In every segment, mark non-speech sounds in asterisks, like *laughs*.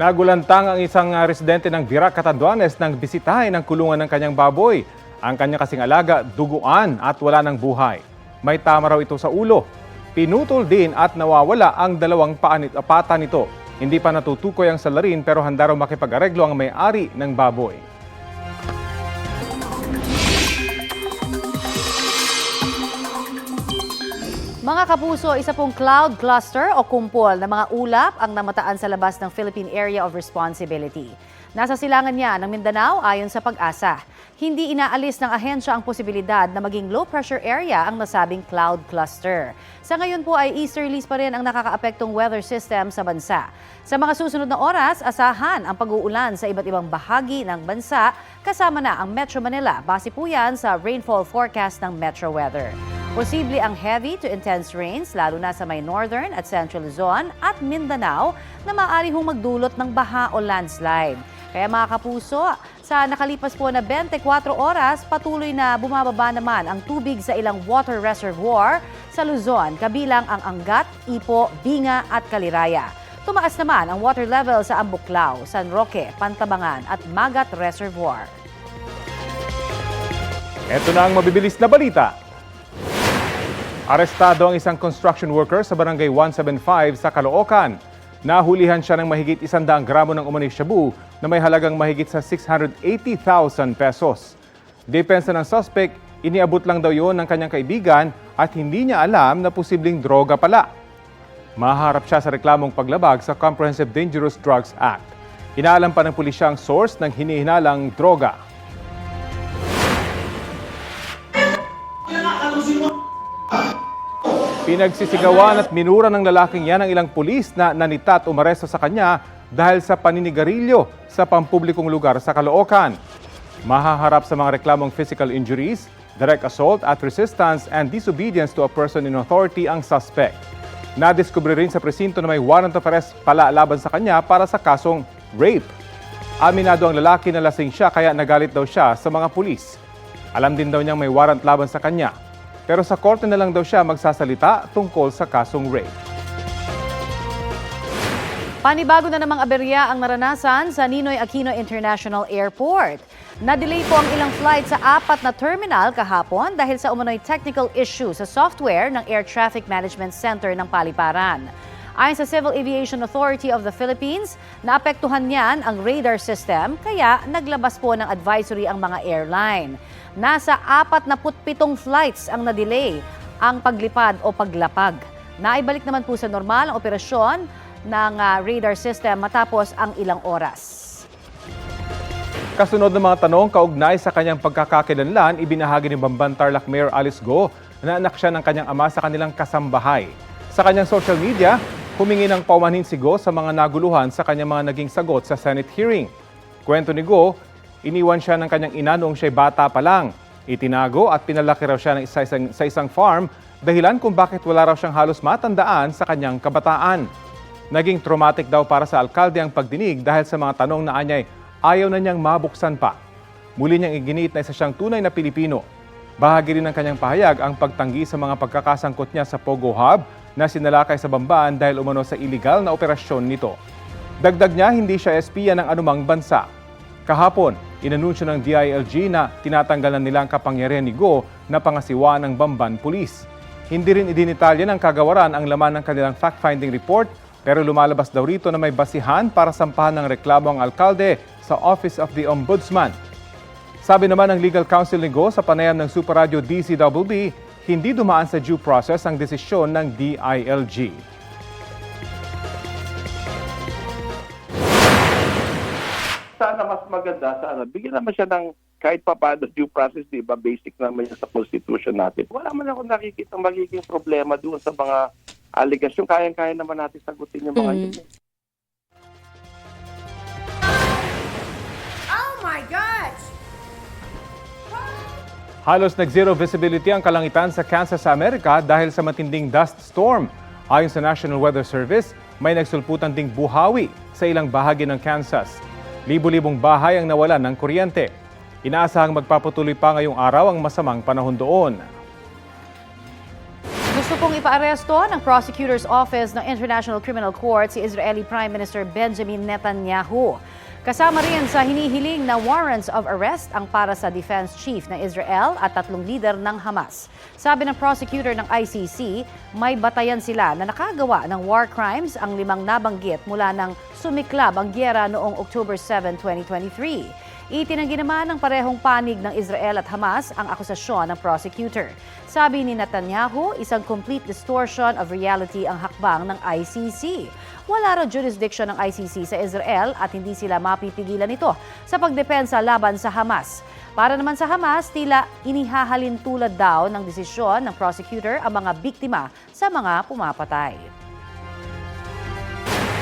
Nagulantang ang isang ah, residente ng Virac, Catanduanes nang bisitahin ang kulungan ng kanyang baboy. Ang kanya kasing alaga, duguan at wala ng buhay. May tama raw ito sa ulo. Pinutol din at nawawala ang dalawang pata nito. Hindi pa natutukoy ang salarin pero handa raw makipag-areglo ang may-ari ng baboy. Mga kapuso, isa pong cloud cluster o kumpol na mga ulap ang namataan sa labas ng Philippine Area of Responsibility. Nasa silangan niya ng Mindanao ayon sa pag-asa. Hindi inaalis ng ahensya ang posibilidad na maging low pressure area ang nasabing cloud cluster. Sa ngayon po ay easterlies pa rin ang nakakaapektong weather system sa bansa. Sa mga susunod na oras, asahan ang pag-uulan sa iba't ibang bahagi ng bansa kasama na ang Metro Manila. Base po yan sa rainfall forecast ng Metro Weather. Posible ang heavy to intense rains lalo na sa may northern at central Luzon at Mindanao na maaari hong magdulot ng baha o landslide. Kaya mga kapuso, sa nakalipas po na 24 oras, patuloy na bumababa naman ang tubig sa ilang water reservoir sa Luzon, kabilang ang Angat, Ipo, Binga at Kaliraya. Tumaas naman ang water level sa Ambuklao, San Roque, Pantabangan at Magat Reservoir. Ito na ang mabibilis na balita. Arestado ang isang construction worker sa barangay 175 sa Caloocan. Nahulihan siya ng mahigit 100 gramo ng umano'y shabu na may halagang mahigit sa 680,000 pesos. Depensa ng suspect, iniabot lang daw yon ng kanyang kaibigan at hindi niya alam na posibleng droga pala. Maharap siya sa reklamong paglabag sa Comprehensive Dangerous Drugs Act. Inaalam pa ng pulisya ang source ng hinihinalang droga. Pinagsisigawan at minura ng lalaking yan ang ilang pulis na nanita at umaresto sa kanya dahil sa paninigarilyo sa pampublikong lugar sa Caloocan. Mahaharap sa mga reklamong physical injuries, direct assault at resistance and disobedience to a person in authority ang suspect. Nadiskubre rin sa presinto na may warrant of arrest pala laban sa kanya para sa kasong rape. Aminado ang lalaki na lasing siya kaya nagalit daw siya sa mga pulis. Alam din daw niyang may warrant laban sa kanya. Pero sa korte na lang daw siya magsasalita tungkol sa kasong rape. Panibago na namang aberya ang naranasan sa Ninoy Aquino International Airport. Na-delay po ang ilang flight sa apat na terminal kahapon dahil sa umano'y technical issue sa software ng Air Traffic Management Center ng Paliparan. Ayon sa Civil Aviation Authority of the Philippines, naapektuhan niyan ang radar system kaya naglabas po ng advisory ang mga airline. Nasa 47 flights ang na-delay ang paglipad o paglapag. Naibalik naman po sa normal ang operasyon ng ah, radar system matapos ang ilang oras. Kasunod ng mga tanong kaugnay sa kanyang pagkakakilanlan, ibinahagi ni Bamban Tarlac Mayor Alice Go na anak siya ng kanyang ama sa kanilang kasambahay. Sa kanyang social media, humingi ng paumanhin si Go sa mga naguluhan sa kanyang mga naging sagot sa Senate hearing. Kwento ni Go, iniwan siya ng kanyang ina noong siya'y bata pa lang. Itinago at pinalaki raw siya ng isa isang, sa isang farm dahilan kung bakit wala raw siyang halos matandaan sa kanyang kabataan. Naging traumatic daw para sa alkalde ang pagdinig dahil sa mga tanong na anyay ayaw na niyang mabuksan pa. Muli niyang iginiit na isa siyang tunay na Pilipino. Bahagi rin ng kanyang pahayag ang pagtanggi sa mga pagkakasangkot niya sa Pogo Hub na sinalakay sa Bambaan dahil umano sa illegal na operasyon nito. Dagdag niya, hindi siya espiya ng anumang bansa. Kahapon, inanunsyo ng DILG na tinatanggal na nila ang kapangyarihan ni Go na pangasiwa ng Bamban Police. Hindi rin idinitalya ng kagawaran ang laman ng kanilang fact-finding report pero lumalabas daw rito na may basihan para sampahan ng reklamo ang alkalde sa Office of the Ombudsman. Sabi naman ng legal counsel ni Go sa panayam ng Super Radio DCWB, hindi dumaan sa due process ang desisyon ng DILG. sana mas maganda sana bigyan naman siya ng kahit pa paano due process, di ba? Basic naman yan sa constitution natin. Wala man ako nakikita magiging problema doon sa mga allegation. Kayang-kaya naman natin sagutin yung mga yun. Halos nag-zero visibility ang kalangitan sa Kansas sa Amerika dahil sa matinding dust storm. Ayon sa National Weather Service, may nagsulputan ding buhawi sa ilang bahagi ng Kansas. Libo-libong bahay ang nawalan ng kuryente. Inaasahang magpapatuloy pa ngayong araw ang masamang panahon doon. Gusto pong Inipaaresto ng Prosecutor's Office ng International Criminal Court si Israeli Prime Minister Benjamin Netanyahu. Kasama rin sa hinihiling na warrants of arrest ang para sa defense chief ng Israel at tatlong leader ng Hamas. Sabi ng prosecutor ng ICC, may batayan sila na nakagawa ng war crimes ang limang nabanggit mula nang sumiklab ang gyera noong October 7, 2023. Itinanggi naman ng parehong panig ng Israel at Hamas ang akusasyon ng prosecutor. Sabi ni Netanyahu, isang complete distortion of reality ang hakbang ng ICC. Wala raw jurisdiction ng ICC sa Israel at hindi sila mapipigilan nito sa pagdepensa laban sa Hamas. Para naman sa Hamas, tila inihahalin tulad daw ng desisyon ng prosecutor ang mga biktima sa mga pumapatay.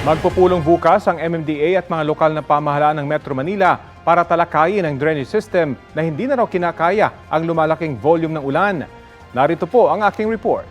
Magpupulong bukas ang MMDA at mga lokal na pamahalaan ng Metro Manila para talakayin ang drainage system na hindi na raw kinakaya ang lumalaking volume ng ulan. Narito po ang aking report.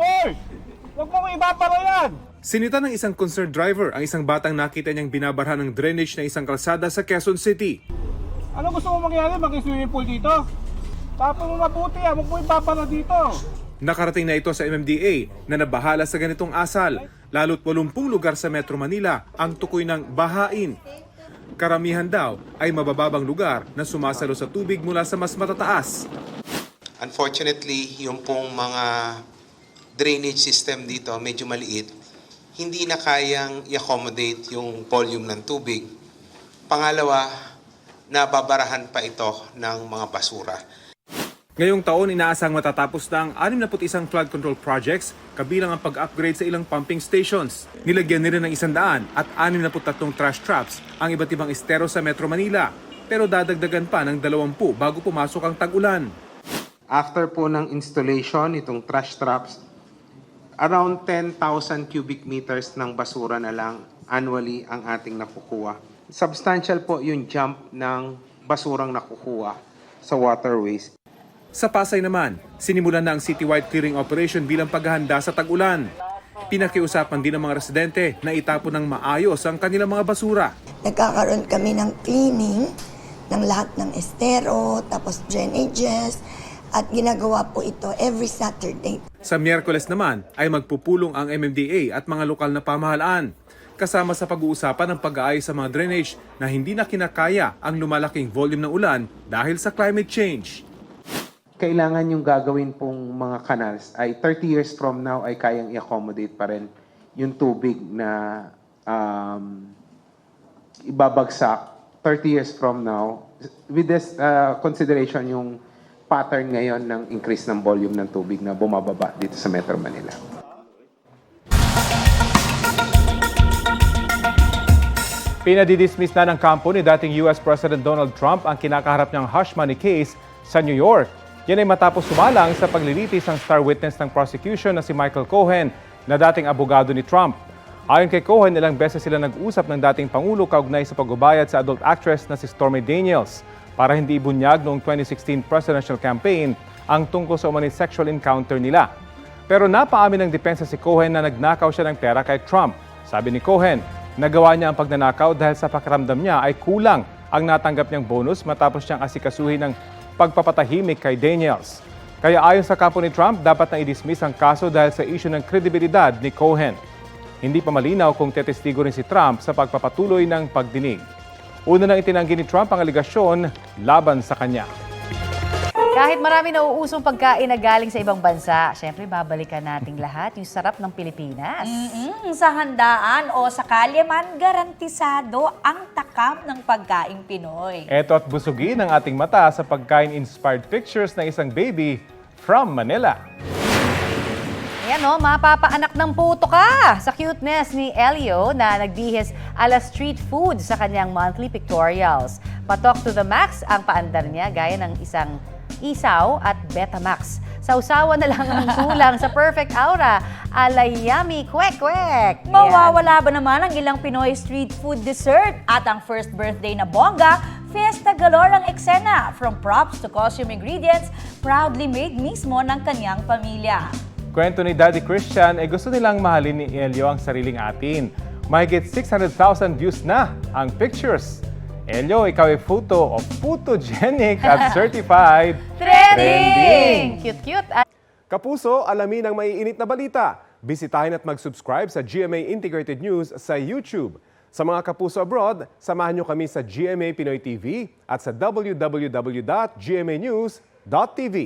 Hoy! Huwag mo ibabara yan! Sinita ng isang concerned driver ang isang batang nakita niyang binabarhan ng drainage na isang kalsada sa Quezon City. Ano gusto mo mangyari? Mag-swimming pool dito? Tapos mo mabuti ah, huwag mo ibabara dito. Nakarating na ito sa MMDA na nabahala sa ganitong asal, lalo't 80 lugar sa Metro Manila ang tukoy ng bahain. Karamihan daw ay mabababang lugar na sumasalo sa tubig mula sa mas matataas. Unfortunately, yung pong mga drainage system dito medyo maliit, hindi na kayang i-accommodate yung volume ng tubig. Pangalawa, nababarahan pa ito ng mga basura. Ngayong taon, inaasang matatapos na ang 61 flood control projects kabilang ang pag-upgrade sa ilang pumping stations. Nilagyan nila ng 100 at 63 trash traps ang iba't ibang estero sa Metro Manila. Pero dadagdagan pa ng 20 bago pumasok ang tag-ulan. After po ng installation itong trash traps, around 10,000 cubic meters ng basura na lang annually ang ating nakukuha. Substantial po yung jump ng basurang nakukuha sa waterways. Sa Pasay naman, sinimulan na ang citywide clearing operation bilang paghahanda sa tag-ulan. Pinakiusapan din ng mga residente na itapon ng maayos ang kanilang mga basura. nagkakaroon kami ng cleaning ng lahat ng estero, tapos drainages, at ginagawa po ito every Saturday. Sa Miyerkules naman ay magpupulong ang MMDA at mga lokal na pamahalaan kasama sa pag-uusapan ng pag-aayos sa mga drainage na hindi na kinakaya ang lumalaking volume ng ulan dahil sa climate change. Kailangan yung gagawin pong mga canals ay 30 years from now ay kayang i-accommodate pa rin yung tubig na um, ibabagsak 30 years from now with this uh, consideration yung pattern ngayon ng increase ng volume ng tubig na bumababa dito sa Metro Manila. Pinadidismiss na ng kampo ni dating US President Donald Trump ang kinakaharap niyang hush money case sa New York. Yan ay matapos sumalang sa paglilitis ng star witness ng prosecution na si Michael Cohen na dating abogado ni Trump. Ayon kay Cohen, ilang beses sila nag-usap ng dating Pangulo kaugnay sa pagbabayad sa adult actress na si Stormy Daniels para hindi ibunyag noong 2016 presidential campaign ang tungkol sa umanit sexual encounter nila. Pero napaamin ng depensa si Cohen na nagnakaw siya ng pera kay Trump. Sabi ni Cohen, nagawa niya ang pagnanakaw dahil sa pakiramdam niya ay kulang ang natanggap niyang bonus matapos niyang asikasuhin ng pagpapatahimik kay Daniels. Kaya ayon sa kampo ni Trump, dapat na i-dismiss ang kaso dahil sa issue ng kredibilidad ni Cohen. Hindi pa malinaw kung tetestigo rin si Trump sa pagpapatuloy ng pagdinig. Una nang itinanggi ni Trump ang aligasyon laban sa kanya. Kahit marami na uusong pagkain na galing sa ibang bansa, syempre babalikan nating lahat yung sarap ng Pilipinas. Mm, sa handaan o sa kalyaman, garantisado ang takam ng pagkaing Pinoy. Eto at busugin ang ating mata sa pagkain-inspired pictures ng isang baby from Manila. Ayan o, mapapaanak ng puto ka sa cuteness ni Elio na nagbihis ala street food sa kanyang monthly pictorials. Patok to the max ang paandar niya gaya ng isang isaw at Betamax. Sausawa na lang ang kulang sa perfect aura ala yummy kwek kwek. Ayan. Mawawala ba naman ang ilang Pinoy street food dessert at ang first birthday na bongga, fiesta galore ang eksena from props to costume ingredients proudly made mismo ng kanyang pamilya. Kwento ni Daddy Christian, eh gusto nilang mahalin ni Elio ang sariling atin. Mahigit 600,000 views na ang pictures. Elio, ikaw ay photo o photogenic at *laughs* certified. Trending! Cute-cute. At Kapuso, alamin ang maiinit na balita. Bisitahin at mag-subscribe sa GMA Integrated News sa YouTube. Sa mga kapuso abroad, samahan nyo kami sa GMA Pinoy TV at sa www.gmanews.tv.